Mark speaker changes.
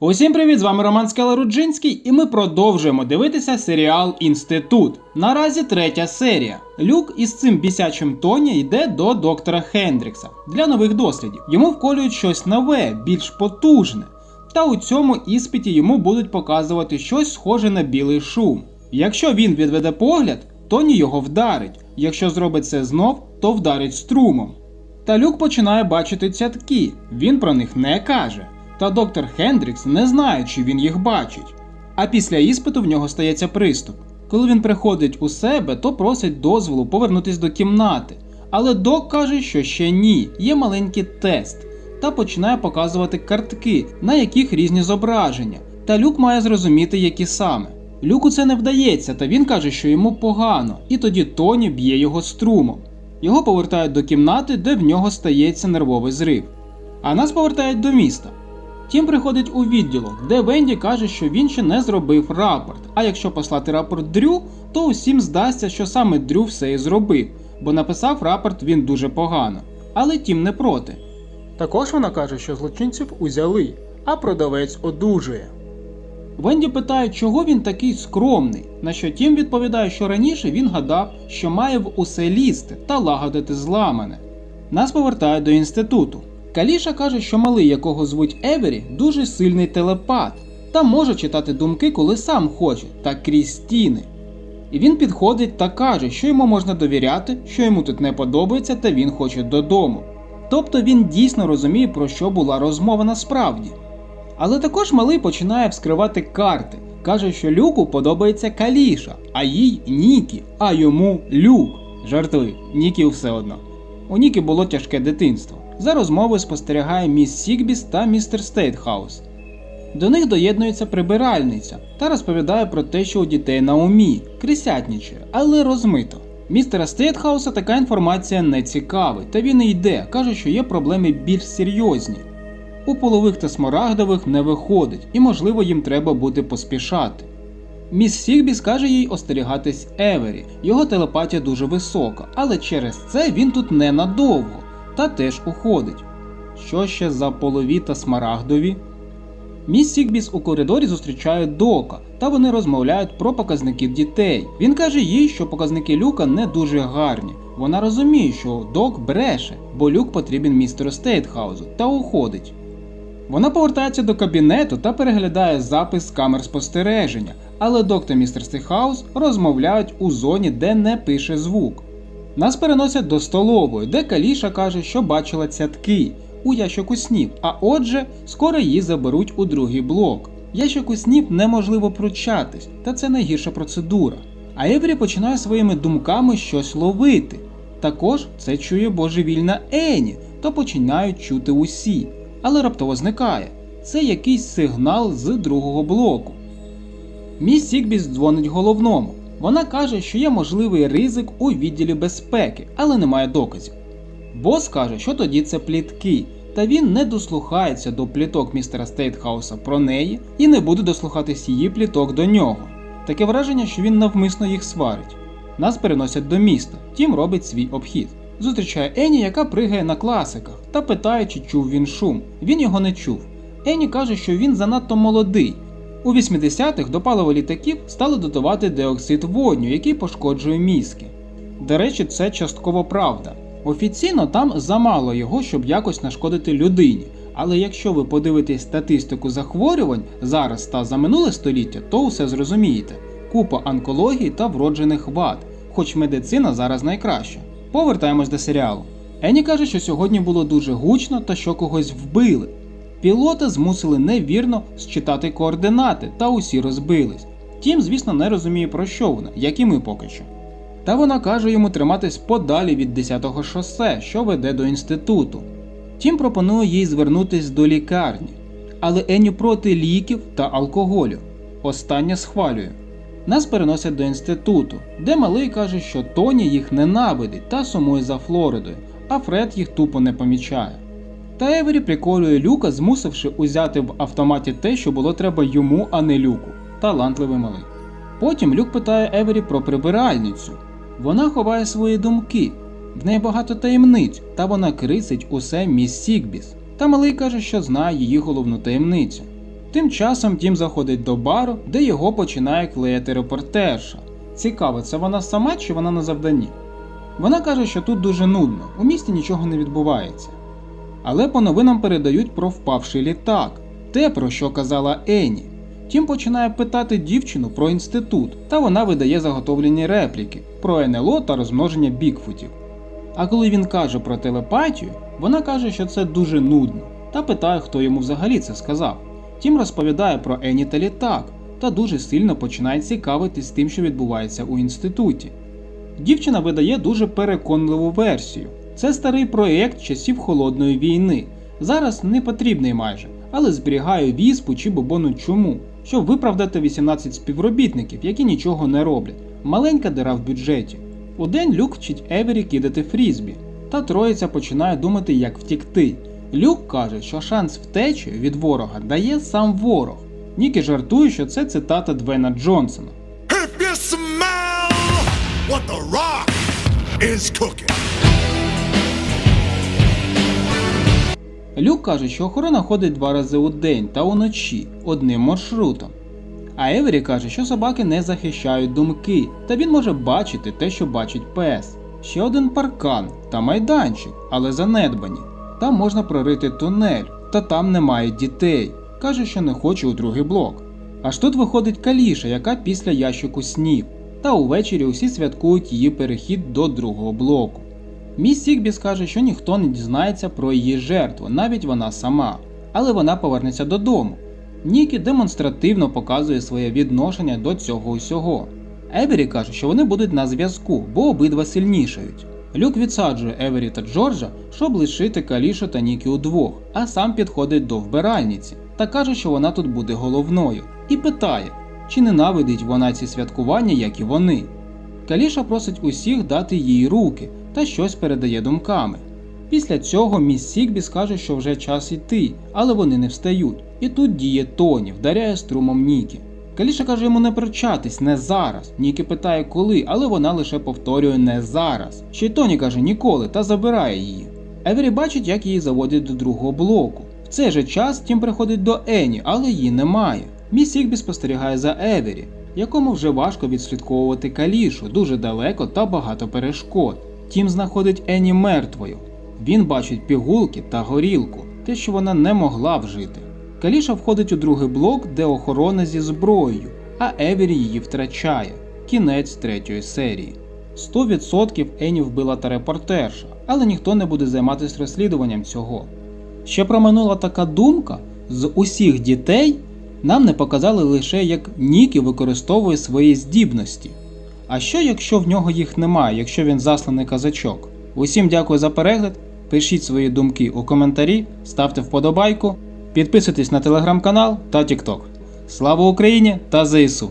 Speaker 1: Усім привіт! З вами Роман Скаларуджинський, і ми продовжуємо дивитися серіал Інститут. Наразі третя серія. Люк із цим бісячим Тоні йде до доктора Хендрікса для нових дослідів. Йому вколюють щось нове, більш потужне. Та у цьому іспиті йому будуть показувати щось схоже на білий шум. Якщо він відведе погляд, Тоні його вдарить. Якщо зробить це знов, то вдарить струмом. Та Люк починає бачити цятки, він про них не каже. Та доктор Хендрікс не знає, чи він їх бачить. А після іспиту в нього стається приступ. Коли він приходить у себе, то просить дозволу повернутись до кімнати. Але док каже, що ще ні, є маленький тест, та починає показувати картки, на яких різні зображення. Та Люк має зрозуміти, які саме. Люку це не вдається, та він каже, що йому погано, і тоді Тоні б'є його струмом. Його повертають до кімнати, де в нього стається нервовий зрив. А нас повертають до міста. Тім приходить у відділок, де Венді каже, що він ще не зробив рапорт. А якщо послати рапорт Дрю, то усім здасться, що саме Дрю все і зробив, бо написав рапорт він дуже погано. Але Тім не проти. Також вона каже, що злочинців узяли, а продавець одужує. Венді питає, чого він такий скромний, на що Тім відповідає, що раніше він гадав, що має в усе лізти та лагодити зламане. Нас повертають до інституту. Каліша каже, що малий, якого звуть Евері, дуже сильний телепат та може читати думки, коли сам хоче, та крізь стіни. І він підходить та каже, що йому можна довіряти, що йому тут не подобається та він хоче додому. Тобто він дійсно розуміє, про що була розмова насправді. Але також малий починає вскривати карти, каже, що Люку подобається Каліша, а їй Нікі, а йому Люк. Жартуй, Нікі все одно. У Нікі було тяжке дитинство. За розмовою спостерігає міс Сігбіс та містер Стейтхаус. До них доєднується прибиральниця та розповідає про те, що у дітей на умі, крисятніче, але розмито. Містера Стейтхауса така інформація не цікавить, та він і йде, каже, що є проблеми більш серйозні. У полових та смарагдових не виходить, і можливо їм треба буде поспішати. Міс Сігбіс каже їй остерігатись Евері, його телепатія дуже висока, але через це він тут ненадовго та теж уходить. Що ще за полові та смарагдові? Міс Сігбіс у коридорі зустрічає Дока, та вони розмовляють про показники дітей. Він каже їй, що показники Люка не дуже гарні. Вона розуміє, що Док бреше, бо Люк потрібен містеру Стейтхаузу, та уходить. Вона повертається до кабінету та переглядає запис з камер спостереження, але док та містер Стейхаус розмовляють у зоні, де не пише звук. Нас переносять до столової, де Каліша каже, що бачила цятки у ящику снів, а отже, скоро її заберуть у другий блок. Ящику снів неможливо пручатись, та це найгірша процедура. А Еврі починає своїми думками щось ловити. Також це чує божевільна Ені, то починають чути усі, але раптово зникає. Це якийсь сигнал з другого блоку. Міс Сігбіс дзвонить головному. Вона каже, що є можливий ризик у відділі безпеки, але немає доказів. Бос каже, що тоді це плітки, та він не дослухається до пліток містера Стейтхауса про неї і не буде дослухатись її пліток до нього. Таке враження, що він навмисно їх сварить. Нас переносять до міста, тім робить свій обхід. Зустрічає Ені, яка пригає на класиках, та питає, чи чув він шум. Він його не чув. Ені каже, що він занадто молодий. У 80-х до палива літаків стали додавати диоксид водню, який пошкоджує мізки. До речі, це частково правда. Офіційно там замало його, щоб якось нашкодити людині. Але якщо ви подивитесь статистику захворювань зараз та за минуле століття, то усе зрозумієте. Купа онкології та вроджених вад, хоч медицина зараз найкраща. Повертаємось до серіалу. Ені каже, що сьогодні було дуже гучно та що когось вбили. Пілота змусили невірно считати координати, та усі розбились. Тім, звісно, не розуміє про що вона, як і ми поки що. Та вона каже йому триматись подалі від 10-го шосе, що веде до інституту. Тім пропонує їй звернутись до лікарні, але Енні проти ліків та алкоголю. Остання схвалює. Нас переносять до інституту, де малий каже, що Тоні їх ненавидить та сумує за Флоридою, а Фред їх тупо не помічає. Та Евері приколює люка, змусивши узяти в автоматі те, що було треба йому, а не люку. Талантливий малий. Потім Люк питає Евері про прибиральницю. Вона ховає свої думки, в неї багато таємниць, та вона крисить усе міс Сігбіс. Та малий каже, що знає її головну таємницю. Тим часом Тім заходить до бару, де його починає клеїти репортерша. Цікаво, це вона сама чи вона на завданні? Вона каже, що тут дуже нудно, у місті нічого не відбувається. Але по новинам передають про впавший літак, те, про що казала Ені. Тім починає питати дівчину про інститут, та вона видає заготовлені репліки про НЛО та розмноження бікфутів. А коли він каже про телепатію, вона каже, що це дуже нудно, та питає, хто йому взагалі це сказав. Тім розповідає про Ені та літак, та дуже сильно починає цікавитись тим, що відбувається у інституті. Дівчина видає дуже переконливу версію. Це старий проєкт часів холодної війни. Зараз не потрібний майже, але зберігає віспу чи бобону чому, щоб виправдати 18 співробітників, які нічого не роблять. Маленька дира в бюджеті. Удень Люк вчить Евері кидати фрізбі, та троїця починає думати, як втікти. Люк каже, що шанс втечі від ворога дає сам ворог. Нікі жартує, що це цитата Двена Джонсона.
Speaker 2: If you smell what the rock is cooking.
Speaker 1: Люк каже, що охорона ходить два рази у день та уночі одним маршрутом. А Евері каже, що собаки не захищають думки, та він може бачити те, що бачить пес. Ще один паркан та майданчик, але занедбані. Там можна прорити тунель, та там немає дітей. Каже, що не хоче у другий блок. Аж тут виходить каліша, яка після ящику снів. Та увечері усі святкують її перехід до другого блоку. Міс Сігбі скаже, що ніхто не дізнається про її жертву, навіть вона сама, але вона повернеться додому. Нікі демонстративно показує своє відношення до цього усього. Евері каже, що вони будуть на зв'язку, бо обидва сильнішають. Люк відсаджує Евері та Джорджа, щоб лишити Калішу та Нікі удвох, а сам підходить до вбиральниці та каже, що вона тут буде головною, і питає, чи ненавидить вона ці святкування, як і вони. Каліша просить усіх дати їй руки та щось передає думками. Після цього міс Сігбі скаже, що вже час іти, але вони не встають. І тут діє Тоні, вдаряє струмом Нікі. Каліша каже йому не прощатись, не зараз. Нікі питає коли, але вона лише повторює не зараз. Ще й Тоні каже ніколи та забирає її. Евері бачить, як її заводять до другого блоку. В цей же час Тім приходить до Ені, але її немає. Міс Сігбі спостерігає за Евері, якому вже важко відслідковувати калішу, дуже далеко та багато перешкод. Тім знаходить Ені мертвою. Він бачить пігулки та горілку, те, що вона не могла вжити. Каліша входить у другий блок, де охорона зі зброєю, а Евері її втрачає. Кінець третьої серії. 100% Ені вбила та репортерша, але ніхто не буде займатися розслідуванням цього. Ще проминула така думка: з усіх дітей нам не показали лише, як Нікі використовує свої здібності. А що, якщо в нього їх немає, якщо він засланий казачок? Усім дякую за перегляд. Пишіть свої думки у коментарі, ставте вподобайку, підписуйтесь на телеграм-канал та Тікток. Слава Україні та ЗСУ!